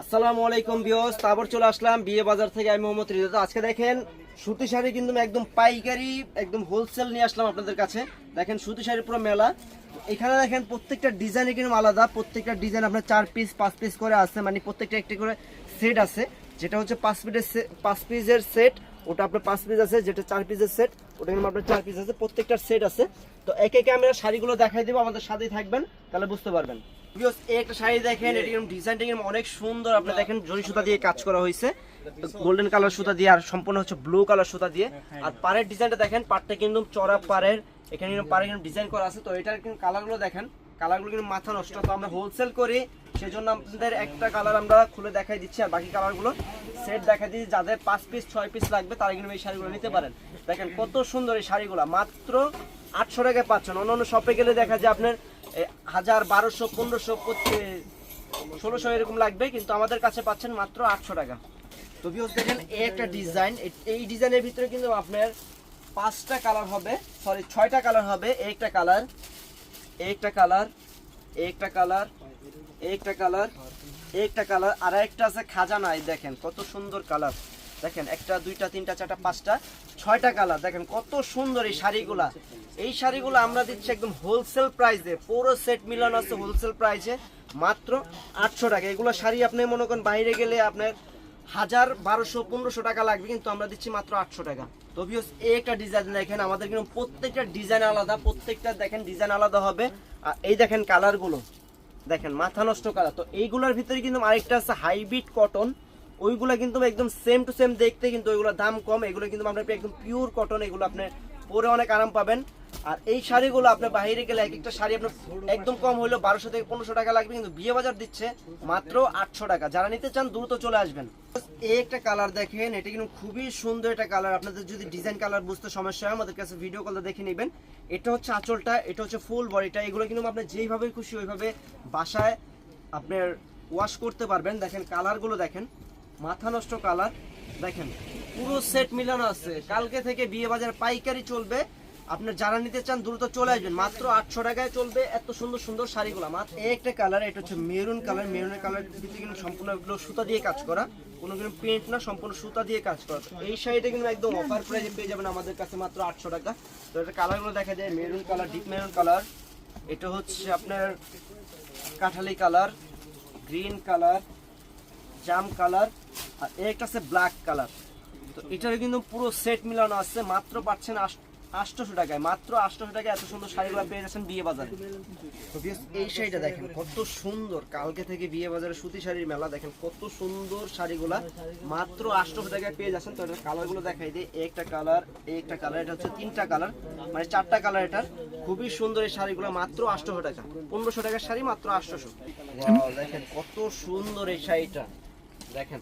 আসসালামু আলাইকুম বিয়স তারপর চলে আসলাম বিয়ে বাজার থেকে আমি মোহাম্মদ রিজা। তো আজকে দেখেন, সুতি শাড়ি কিন্তু একদম পাইকারি, একদম হোলসেল নিয়ে আসলাম আপনাদের কাছে। দেখেন, সুতি শাড়ির পুরো মেলা। এখানে দেখেন, প্রত্যেকটা ডিজাইন কিন্তু আলাদা। প্রত্যেকটা ডিজাইন আপনার চার পিস পাঁচ পিস করে আছে। মানে প্রত্যেকটা একটি করে সেট আছে। যেটা হচ্ছে পাঁচ পিসের পাঁচ পিসের সেট ওটা আপনার পাঁচ পিস আছে, যেটা চার পিসের সেট ওটা কিন্তু আপনার চার পিস আছে। প্রত্যেকটার সেট আছে। তো একে একে আমরা শাড়িগুলো দেখাই দেবো, আমাদের সাথেই থাকবেন, তাহলে বুঝতে পারবেন। Viewers, এই একটা শাড়ি দেখেন এটি ডিজাইনটা কিন্তু অনেক সুন্দর। আপনি দেখেন জরি সুতা দিয়ে কাজ করা হয়েছে। গোল্ডেন কালার সুতা দিয়ে আর সম্পূর্ণ হচ্ছে ব্লু কালার সুতা দিয়ে। আর পাড়ের ডিজাইনটা দেখেন পাড়টা কিন্তু চড়া পাড়ের এখানে কিন্তু পাড়ে কিন্তু ডিজাইন করা আছে। তো এটার কিন্তু কালারগুলো দেখেন কালারগুলো কিন্তু মাথা নষ্ট। তো আমরা হোলসেল করি সেজন্য আপনাদের একটা কালার আমরা খুলে দেখাই দিচ্ছি আর বাকি কালারগুলো সেট দেখাই দিচ্ছি। যাদের পাঁচ পিস ছয় পিস লাগবে তারা কিন্তু এই শাড়িগুলো নিতে পারেন। দেখেন কত সুন্দর এই শাড়িগুলো মাত্র আটশো টাকায় পাচ্ছেন। অন্য অন্য শপে গেলে দেখা যায় আপনার হাজার বারোশো, পনেরোশো ষোলোশো এরকম লাগবে, কিন্তু আমাদের কাছে পাচ্ছেন মাত্র আটশো টাকা। তো ভিউস দেখেন, এই একটা ডিজাইন এই ডিজাইনের ভিতরে কিন্তু আপনার পাঁচটা কালার হবে সরি ছয়টা কালার হবে, একটা কালার একটা কালার একটা কালার একটা কালার একটা কালার আর একটা আছে খাজানা এই দেখেন, কত সুন্দর কালার দেখেন, একটা, দুইটা, তিনটা, চারটা, পাঁচটা, ছয়টা কালার। দেখেন, কত সুন্দর এই শাড়িগুলা। এই শাড়িগুলো আমরা দিচ্ছি একদম হোলসেল প্রাইসে পুরো সেট মিলানো আছে হোলসেল প্রাইসে মাত্র আটশো টাকা। এগুলো শাড়ি আপনি মনে করেন বাইরে গেলে আপনার হাজার, বারোশো, পনেরোশো টাকা লাগবে, কিন্তু আমরা দিচ্ছি মাত্র আটশো টাকা। তো ভিউস এই একটা ডিজাইন দেখেন, আমাদের কিন্তু প্রত্যেকটা ডিজাইন আলাদা, প্রত্যেকটা দেখেন ডিজাইন আলাদা হবে। আর এই দেখেন কালারগুলো দেখেন, মাথা নষ্ট কালার তো এইগুলোর ভিতরে কিন্তু আরেকটা আছে হাইব্রিড কটন ওইগুলা কিন্তু একদম সেম টু সেম দেখতে কিন্তু ওইগুলোর দাম কম। এগুলো কিন্তু আমরা একদম পিওর কটন এগুলো আপনি পরে অনেক আরাম পাবেন। আর এই শাড়িগুলো আপনার বাইরে গেলে এক একটা শাড়ি আপনার একদম কম হইল বারোশো থেকে পনেরোশো টাকা লাগবে কিন্তু বিয়ে বাজার দিচ্ছে মাত্র আটশো টাকা। যারা নিতে চান দ্রুত চলে আসবেন। এই একটা কালার দেখেন, এটা কিন্তু খুবই সুন্দর একটা কালার আপনাদের যদি ডিজাইন কালার বুঝতে সমস্যা হয়, আমাদের কাছে ভিডিও কলটা দেখে নেবেন। এটা হচ্ছে আঁচলটা, এটা হচ্ছে ফুল বডিটা এগুলো কিন্তু আপনি যেইভাবে খুশি ওইভাবে বাসায় আপনার ওয়াশ করতে পারবেন। দেখেন কালারগুলো দেখেন। মাথা নষ্ট কালার। দেখেন, পুরো সেট মিলানো আছে। কালকে থেকে বিয়ে বাজার পাইকারি চলবে। আপনার যারা নিতে চান, দ্রুত চলে আসবেন। মাত্র আটশো টাকায় চলবে এত সুন্দর সুন্দর শাড়িগুলো। মাত্র একটা কালার, এটা হচ্ছে মেরুন কালার। মেরুনের কালার ভিতরে কিন্তু সম্পূর্ণ সুতা দিয়ে কাজ করা। কোনো কিন্তু প্রিন্ট না, সম্পূর্ণ সুতা দিয়ে কাজ করা। এই শাড়িটা কিন্তু একদম অফার প্রাইসে পেয়ে যাবেন আমাদের কাছে মাত্র আটশো টাকা। তো এটা কালারগুলো দেখা যায়, maroon colour deep maroon colour. এটা হচ্ছে আপনার কাঁঠালি কালার গ্রিন কালার, জাম কালার। আর একটা আছে ব্ল্যাক কালার তো এটার কিন্তু পুরো সেট মিলানো আছে মাত্র পাচ্ছেন আটশোশো টাকায়। মাত্র আটশোশো টাকায় এত সুন্দর শাড়িগুলো পেয়ে যাচ্ছেন বিয়ে বাজারে তো এই শাড়িটা দেখেন কত সুন্দর। কালকে থেকে বিয়ে বাজারে সুতি শাড়ির মেলা দেখেন কত সুন্দর শাড়িগুলা। মাত্র আটশোশো টাকায় পেয়ে যাচ্ছেন। তো এটার কালারগুলো দেখাই দিই। একটা কালার একটা কালার এটা হচ্ছে তিনটা কালার মানে চারটা কালার এটার। খুবই সুন্দর এই শাড়িগুলো মাত্র আটশোশো টাকা। পনেরোশো টাকার শাড়ি মাত্র আটশোশো। দেখেন কত সুন্দর এই শাড়িটা। দেখেন।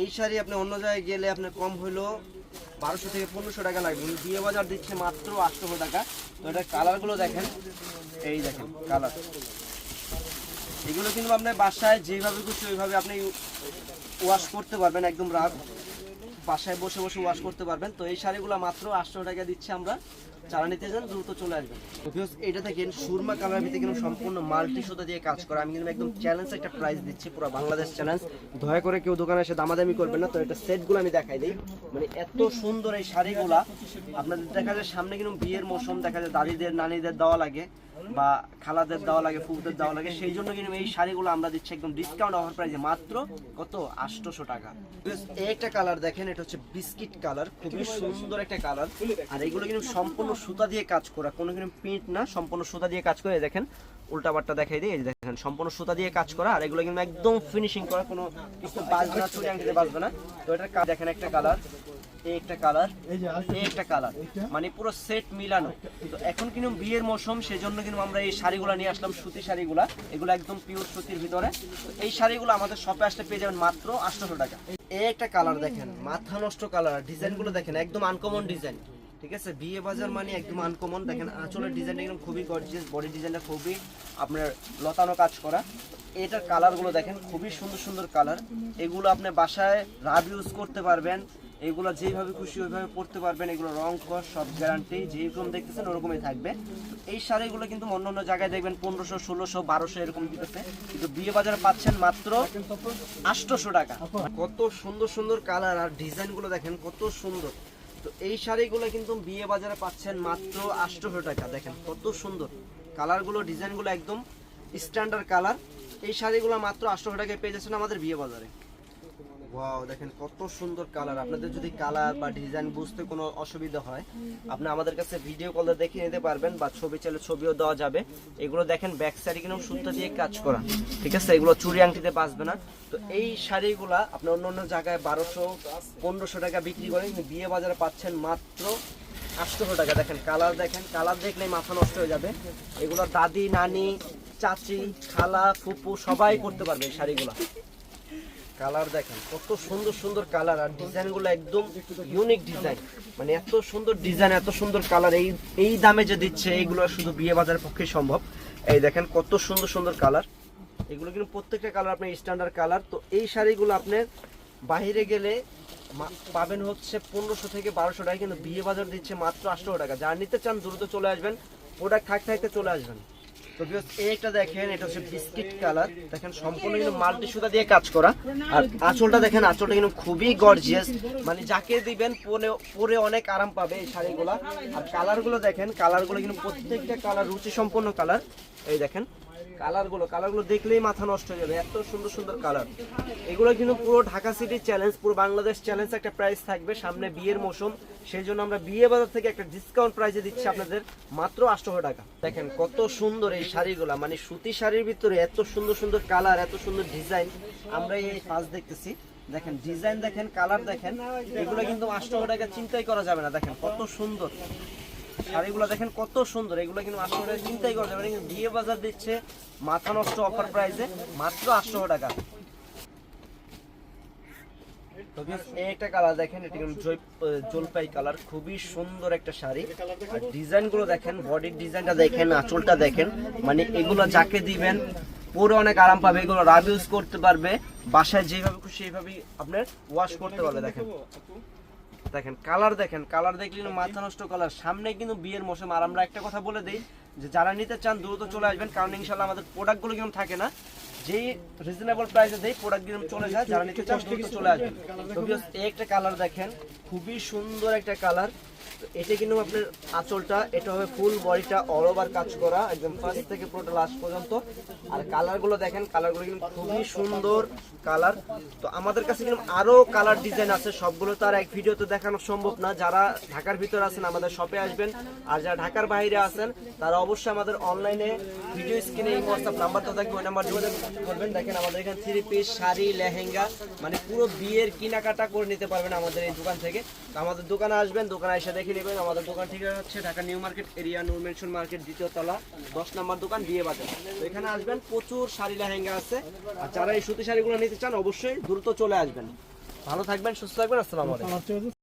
এই শাড়ি আপনি অন্য জায়গায় গেলে আপনার কম হলো বারোশো থেকে পনেরোশো টাকা লাগবে। উনি বিয়ে বাজার দিচ্ছে মাত্র আটশো টাকা। তো এটা কালারগুলো দেখেন। এই দেখেন, কালার। এগুলো কিন্তু আপনার বাসায় যেভাবে খুশি ওইভাবে আপনি ওয়াশ করতে পারবেন একদম রাত বাসায় বসে বসে ওয়াশ করতে পারবেন। তো এই শাড়িগুলো মাত্র আটশো টাকা দিচ্ছে আমরা। যারা নিতে চান, দ্রুত চলে আসবেন। এটা দেখেন, সুরমা কালার ভিতরে কিন্তু সম্পূর্ণ মাল্টি সুতা দিয়ে কাজ করা। আমি কিন্তু একদম চ্যালেঞ্জ একটা প্রাইস দিচ্ছি, পুরো বাংলাদেশ চ্যালেঞ্জ দয়া করে কেউ দোকানে এসে দামাদামি করবেন না। তো এটা সেটগুলো আমি দেখাই দিই। মানে এত সুন্দর এই শাড়িগুলা। আপনাদের দেখা যায়, সামনে কিন্তু বিয়ের মৌসুম, দেখা যায় দাদিদের, নানিদের দেওয়া লাগে। বা খালাদের দেওয়া লাগে, ফুফদের দেওয়া লাগে, সেই জন্য কিন্তু এই শাড়িগুলো আমরা দিচ্ছি একদম ডিসকাউন্ট অফার প্রাইসে মাত্র কত? আটশোশো টাকা। একটা কালার দেখেন, এটা হচ্ছে বিস্কিট কালার খুবই সুন্দর একটা কালার আর এগুলো কিন্তু সম্পূর্ণ সুতা দিয়ে কাজ করা, কোনো কিন্তু প্রিন্ট না, সম্পূর্ণ সুতা দিয়ে কাজ করে। দেখেন উল্টা পাট্টা দেখাই দিই দেখেন, সম্পূর্ণ সুতা দিয়ে কাজ করা, আর এগুলো কিন্তু একদম ফিনিশিং করা, কোনো কিছু বাজবে না, চুরি আংটিতে বাজবে না। তো এটার দেখেন একটা কালার এই একটা কালার এই একটা কালার মানে পুরো সেট মিলানো। তো এখন কিন্তু বিয়ের মৌসুম সেজন্য কিন্তু আমরা এই শাড়িগুলো নিয়ে আসলাম সুতি শাড়িগুলা। এগুলো একদম পিওর সুতির ভিতরে। এই শাড়িগুলো আমাদের শপে আসলে পেয়ে যাবেন মাত্র আটশোশো টাকা। এই একটা কালার দেখেন মাথা নষ্ট কালার ডিজাইনগুলো দেখেন একদম আনকমন ডিজাইন ঠিক আছে? বিয়ে বাজার মানে একদম আনকমন দেখেন আঁচলের ডিজাইনটা একদম খুবই গর্জিয়াস বডি ডিজাইনটা খুবই আপনার লতানো কাজ করা। এটার কালারগুলো দেখেন খুবই সুন্দর সুন্দর কালার এগুলো আপনি বাসায় রাব ইউজ করতে পারবেন। এগুলো যেভাবে খুশি ওইভাবে পড়তে পারবেন, এগুলো রং, কস, সব গ্যারান্টি যেরকম দেখতেছেন ওরকমই থাকবে। এই শাড়িগুলো কিন্তু অন্য অন্য জায়গায় দেখবেন পনেরোশো, ষোলোশো, বারোশো এরকম দিতেছে। কিন্তু বিয়ে বাজারে পাচ্ছেন মাত্র আটশোশো টাকা। কত সুন্দর সুন্দর কালার আর ডিজাইনগুলো দেখেন, কত সুন্দর। তো এই শাড়িগুলো কিন্তু বিয়ে বাজারে পাচ্ছেন মাত্র আটশোশো টাকা, দেখেন কত সুন্দর। কালারগুলো, ডিজাইনগুলো একদম স্ট্যান্ডার্ড কালার। এই শাড়িগুলো মাত্র আটশোশো টাকায় পেয়ে যাচ্ছেন আমাদের বিয়ে বাজারে ওয়াও দেখেন কত সুন্দর কালার আপনাদের যদি কালার বা ডিজাইন বুঝতে কোনো অসুবিধা হয়, আপনি আমাদের কাছে ভিডিও কলে দেখে নিতে পারবেন বা ছবি চাইলে ছবিও দেওয়া যাবে। এগুলো দেখেন ব্যাক সাইডে কিন্তু সুতো দিয়ে কাজ করা। ঠিক আছে? এগুলো চুরি আংটিতে বাঁচবে না। তো এই শাড়িগুলা আপনি অন্য অন্য জায়গায় বারোশো, পনেরোশো টাকা বিক্রি করেন কিন্তু বিয়ে বাজারে পাচ্ছেন মাত্র আটশোশো টাকা। দেখেন কালার দেখেন কালার দেখলেই মাথা নষ্ট হয়ে যাবে। এগুলো দাদি, নানি, চাচি, খালা, ফুপু সবাই করতে পারবে এই শাড়িগুলা। কালার দেখেন, কত সুন্দর সুন্দর কালার আর ডিজাইনগুলো একদম ইউনিক ডিজাইন মানে এত সুন্দর ডিজাইন এত সুন্দর কালার, এই এই দামে যে দিচ্ছে এইগুলো শুধু বিয়ে বাজারের পক্ষে সম্ভব। এই দেখেন কত সুন্দর সুন্দর কালার। এগুলো কিন্তু প্রত্যেকটা কালার আপনার স্ট্যান্ডার্ড কালার। তো এই শাড়িগুলো আপনার বাইরে গেলে পাবেন হচ্ছে পনেরোশো থেকে বারোশো টাকা কিন্তু বিয়ে বাজার দিচ্ছে মাত্র আটশো টাকা। যারা নিতে চান, দ্রুত চলে আসবেন। প্রোডাক্ট থাকতে থাকতে চলে আসবেন। তো viewers, এই দেখেন এটা হচ্ছে বিস্কিট কালার দেখেন সম্পূর্ণ কিন্তু মাল্টি সুতা দিয়ে কাজ করা। আর আঁচলটা দেখেন আঁচলটা কিন্তু খুবই গর্জিয়াস মানে যাকে দিবেন পরে পরে অনেক আরাম পাবে এই শাড়িগুলা। আর কালারগুলো দেখেন কালারগুলো কিন্তু প্রত্যেকটা কালার রুচি সম্পন্ন কালার এই দেখেন। কালারগুলো কালারগুলো দেখলেই মাথা নষ্ট হয়ে যাবে। এত সুন্দর সুন্দর কালার। এগুলো কিন্তু পুরো ঢাকা সিটির চ্যালেঞ্জ, পুরো বাংলাদেশ চ্যালেঞ্জ একটা প্রাইস থাকবে সামনে বিয়ের মৌসুম। সেই জন্য আমরা বিয়ে বাজার থেকে একটা ডিসকাউন্ট প্রাইসে দিচ্ছি আপনাদের মাত্র আটশো টাকা। দেখেন কত সুন্দর এই শাড়িগুলা মানে সুতি শাড়ির ভিতরে এত সুন্দর সুন্দর কালার, এত সুন্দর ডিজাইন আমরা এই পাঁচ দেখতেছি। দেখেন ডিজাইন দেখেন কালার দেখেন, এগুলো কিন্তু আটশো টাকা চিন্তাই করা যাবে না। দেখেন কত সুন্দর। শাড়িগুলো দেখেন কত সুন্দর, এগুলো কিন্তু আটশো টাকা চিন্তাই করা যাবে কিন্তু বিয়ে বাজার দিচ্ছে, মাথা নষ্ট অফার প্রাইসে মাত্র আটশো টাকা। জলপাই কালার খুবই সুন্দর একটা শাড়ি। দেখেন, বডির ডিজাইনটা দেখেন, আঁচলটা দেখেন মানে এগুলো যাকে দিবেন, পরে অনেক আরাম পাবে, এগুলো করতে পারবে, বাসায় যেভাবে খুশি আপনার ওয়াশ করতে পারবে, দেখেন। দেখেন কালার দেখেন কালার দেখলে মাথা নষ্ট কালার সামনে কিন্তু বিয়ের মৌসুম। আর আমরা একটা কথা বলে দিই যে, যারা নিতে চান, দ্রুত চলে আসবেন, কারণ ইনশাল্লাহ আমাদের প্রোডাক্টগুলো কিন্তু থাকে না। যেই রিজনেবল প্রাইসে দেই প্রোডাক্ট কিন্তু চলে যায়, যারা নিতে চান, দ্রুত চলে আসবেন। একটা কালার দেখেন, খুবই সুন্দর একটা কালার এটা কিন্তু আপনার আঁচলটা, এটা হবে ফুল বডিটা অল ওভার কাজ করা, একদম ফার্স্ট থেকে পুরোটা লাস্ট পর্যন্ত। আর কালারগুলো দেখেন কালারগুলো কিন্তু খুবই সুন্দর কালার তো আমাদের কাছে কিন্তু আরও কালার ডিজাইন আছে, সবগুলো তো আর এক ভিডিওতে দেখানো সম্ভব না। যারা ঢাকার ভিতরে আছেন, আমাদের শপে আসবেন। আর যারা ঢাকার বাইরে আছেন, তারা অবশ্যই আমাদের অনলাইনে ভিডিও স্ক্রিনে এই হোয়াটসঅ্যাপ নাম্বারটা থাকবে, ওই নাম্বার যোগাযোগ করবেন। দেখেন, আমাদের এখানে থ্রি পিস শাড়ি, লেহেঙ্গা মানে পুরো বিয়ের কেনাকাটা করে নিতে পারবেন আমাদের এই দোকান থেকে। তো আমাদের দোকানে আসবেন, দোকানে এসে দেখে নেবেন, আমাদের দোকান ঠিক আছে Dhaka new market, area Noor mansion market, দ্বিতীয় তলা, দশ নম্বর দোকান, বিয়ে বাজার। তো এখানে আসবেন, প্রচুর শাড়ি লেহেঙ্গা আছে। আর যারা এই সুতি শাড়িগুলো নিতে চান, অবশ্যই দ্রুত চলে আসবেন। ভালো থাকবেন, সুস্থ থাকবেন, আসসালামু আলাইকুম।